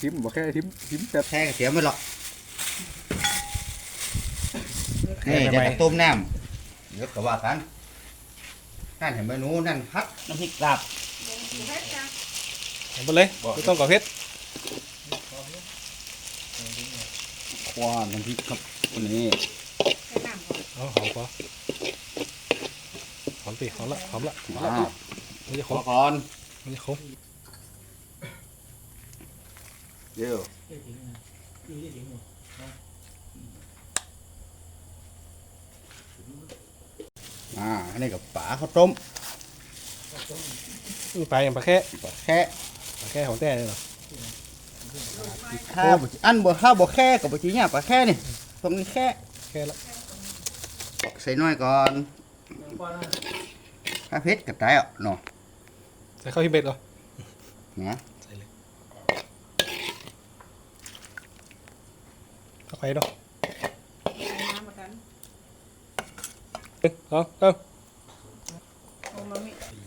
ทิมบอกแค่ทิมทิมแต่แค่เสียไม่หรอกนี่เดี๋ยวจะต้มน้ำเดี๋ยวก็ว่ากันนั่นเห็นเมนูนั่นพัดน้ำพริกลาบเห็นหมดเลยไม่ต้องก่อเพชรควานน้ำพริกครับคนนี้เอาหอมพอหอมตีหอมละหอมละมาไม่จะขขอมก่อนไม่จะขม เดี๋ยวอ่าอันนี้กับป๋าข้าวต้มนี่ปลาอย่างปลาแค่ปลาแค่ปลาแค่ของแต่เลยเหรอถ้าบ่อันบ่ถ้าบ่แค่กับบ่จีเนี่ยปลาแค่นี่ตรงนี้แค่แค่ละใส่น้อยก่อนถ้าเผ็ดกับใจอะเนาะใส่ข้าวที่เบ็ดเหรอนะใส่เลย เข้าไปเนาะหนึ่งสองสาม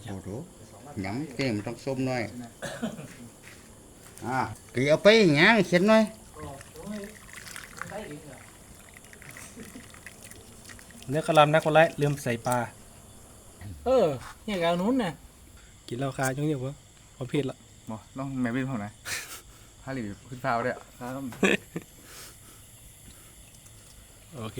โอ้โหยำเก่งมันต้องส้มหน่อยอ่ากี่เอาไปอย่างเงี้ยเขียนหน่อยเนื้อกระลำนักคนไรลืมใส่ปลา เออเนี่ยกเอานู้นน่ะกินเหล้าคาจังเนี่ยวะพอเพชรละบอกลองแม่เป็นผมหน่อยพาหลีขึ้นพาวด้วยครับ โอเค